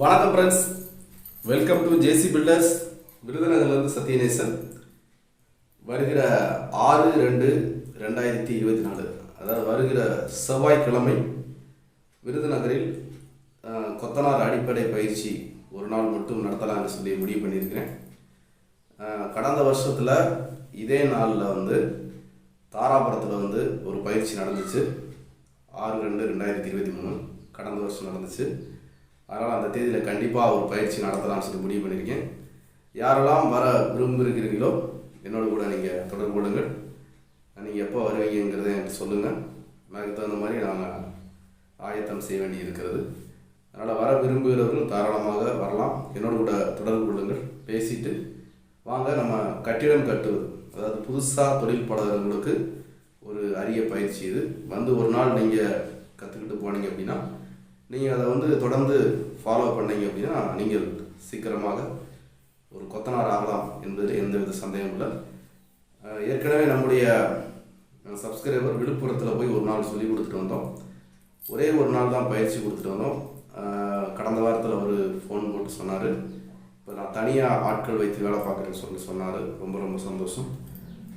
வணக்கம் friends welcome to JC builders விருதுநகர்லேருந்து Sathyanesan. வருகிற ஆறு ரெண்டு ரெண்டாயிரத்தி இருபத்தி நாலு அதாவது வருகிற செவ்வாய்க்கிழமை விருதுநகரில் கொத்தனார் அடிப்படை பயிற்சி ஒரு நாள் மட்டும் நடத்தலாம்னு சொல்லி முடிவு பண்ணியிருக்கிறேன். கடந்த வருஷத்தில் இதே நாளில் வந்து தாராபுரத்தில் வந்து ஒரு பயிற்சி நடந்துச்சு. ஆறு ரெண்டு ரெண்டாயிரத்தி இருபத்தி மூணு கடந்த வருஷம் நடந்துச்சு. அதனால் அந்த தேதியில் கண்டிப்பாக ஒரு பயிற்சி நடத்தலாம்னு சொல்லி முடிவு பண்ணியிருக்கேன். யாரெல்லாம் வர விரும்புகிறீர்களோ என்னோட கூட நீங்கள் தொடர்பு கொள்ளுங்கள். நீங்கள் எப்போ வருவீங்கிறத எனக்கு சொல்லுங்கள் அதுக்கு தகுந்த மாதிரி நாங்கள் ஆயத்தம் செய்ய வேண்டி இருக்கிறது. அதனால் வர விரும்புகிறவர்கள் தாராளமாக வரலாம். என்னோட கூட தொடர்பு கொள்ளுங்கள். பேசிட்டு வாங்க நம்ம கட்டிடம் கட்டுவது. அதாவது புதுசாக தொழில் பழகிறவங்களுக்கு ஒரு அரிய பயிற்சி இது. வந்து ஒரு நாள் நீங்கள் கற்றுக்கிட்டு போனீங்க அப்படின்னா நீங்கள் அதை வந்து தொடர்ந்து ஃபாலோ பண்ணீங்க அப்படின்னா நீங்கள் சீக்கிரமாக ஒரு கொத்தனார் ஆகலாம் என்பதில் எந்தவித சந்தேகம் இல்லை. ஏற்கனவே நம்முடைய சப்ஸ்கிரைபர் விழுப்புரத்தில் போய் ஒரு நாள் சொல்லி கொடுத்துட்டு வந்தோம். ஒரே ஒரு நாள் தான் பயிற்சி கொடுத்துட்டு வந்தோம். கடந்த வாரத்தில் அவர் ஃபோன் போட்டு சொன்னார். இப்போ நான் தனியாக ஆட்கள் வைத்து வேலை பார்க்குறேன்னு சொல்லி சொன்னார். ரொம்ப ரொம்ப சந்தோஷம்.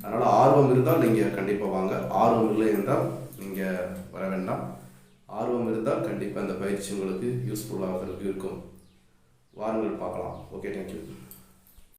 அதனால் ஆர்வம் இருந்தால் நீங்கள் கண்டிப்பாக வாங்க. ஆர்வம் இல்லை என்றால் நீங்கள் வர வேண்டாம். ஆர்வம் இருந்தால் கண்டிப்பாக அந்த பயிற்சி உங்களுக்கு யூஸ்ஃபுல்லாக இருக்கும். வாருங்கள் பார்க்கலாம். Okay thank you